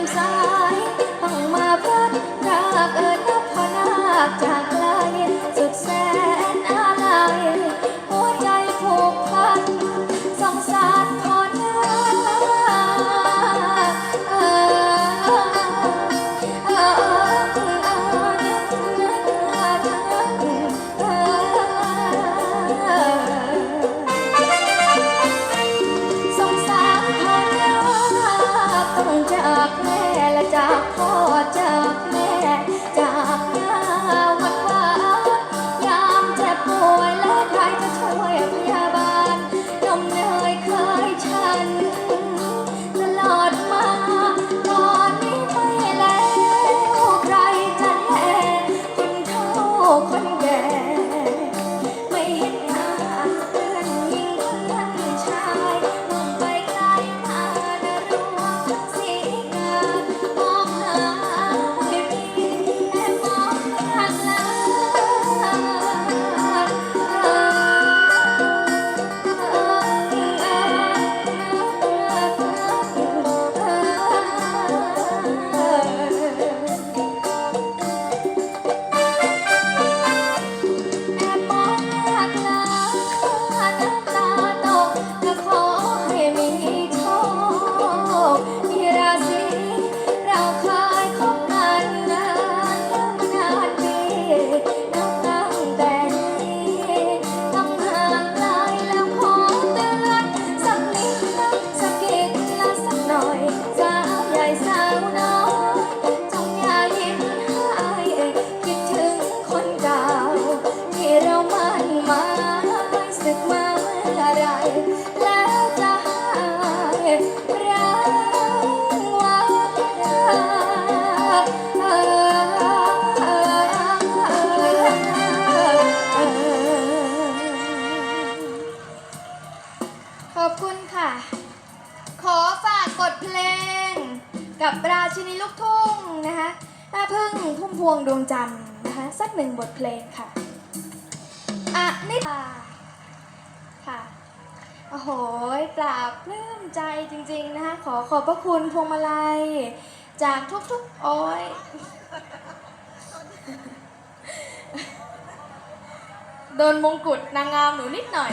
มสายต้องมาพลัดรากเอิดนับพอนาจากไกล กับราชินีลูกทุ่งนะคะแม่พึ่งพุ่มพวงดวงจันทร์นะคะสักหนึ่งบทเพลงค่ะอะนิดาค่ะโอ้โหปราบปลื้มใจจริงๆนะคะขอขอบพระคุณพวงมาลัย จากทุกๆโอ้ยโดนมงกุฎนางงามหนูนิดหน่อย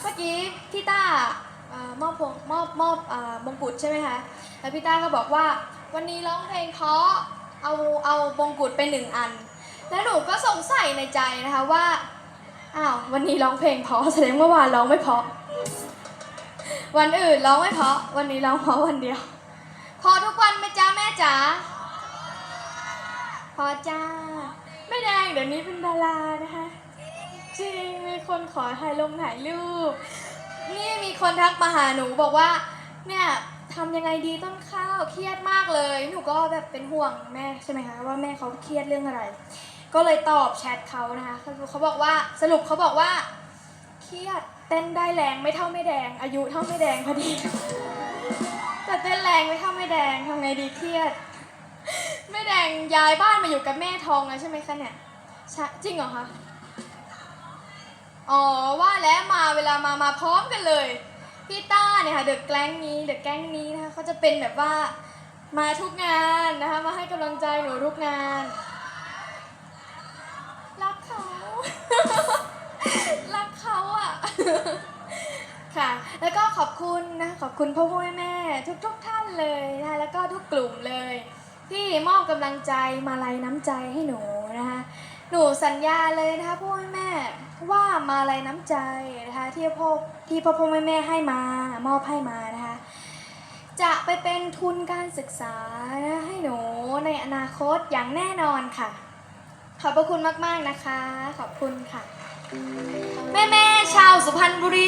เมื่อกี้พี่ต้า มอบพวงมอบมอบเอ่อมงกุฎใช่ไหมคะแล้วพี่ต้าก็บอกว่าวันนี้ร้องเพลงเพราะเอาเอามงกุฎไปหนึ่งอัน แล้วหนูก็สงสัยในใจนะคะว่าอ้าววันนี้ร้องเพลงเพราะแสดงเมื่อวานร้องไม่เพราะ วันอื่นร้องไม่เพราะ วันนี้ร้องเพราะวันเดียว พอทุกวันไหมจ้าแม่จ๋าพอจ้าไม่แดงเดี๋ยวนี้เป็นดารานะคะจริงมีคนขอถ่ายลงถ่ายรูป นี่มีคนทักมาหาหนูบอกว่า เนี่ยทำยังไงดีต้นข้าวเครียดมากเลย หนูก็แบบเป็นห่วงแม่ใช่ไหมคะว่าแม่เขาเครียดเรื่องอะไร ก็เลยตอบแชทเขานะคะเขาบอกว่าสรุปเขาบอกว่าเครียดเต้นได้แรงไม่เท่าไม่แดง อายุเท่าไม่แดงพอดีแต่เต้นแรงไม่เท่าไม่แดงทำไงดีเครียดไม่แดงย้ายบ้านมาอยู่กับแม่ทองแล้วใช่ไหมคะเนี่ยใช่จริงเหรอคะ อ๋อว่าแล้วมาเวลามามาพร้อมกันเลย พี่ต้าเนี่ยค่ะเดอะแก๊งนี้เดอะแก๊งนี้นะคะเขาจะเป็นแบบว่ามาทุกงานนะคะมาให้กำลังใจหนูทุกงาน รักเขา รักเขาอะ ค่ะ แล้วก็ขอบคุณนะขอบคุณพ่อพ่อแม่แม่ทุกทุกท่านเลยนะคะแล้วก็ทุกกลุ่มเลย ที่มอบกำลังใจมาลัยน้ำใจให้หนูนะคะ หนูสัญญาเลยนะคะพ่อแม่ว่ามาลัยน้ำใจนะคะที่พ่อที่พ่อพ่อแม่แม่ให้มามอบให้มานะคะจะไปเป็นทุนการศึกษานะให้หนูในอนาคตอย่างแน่นอนค่ะ ขอบพระคุณมาก ๆ นะคะ ขอบคุณค่ะ แม่แม่ชาวสุพรรณบุรี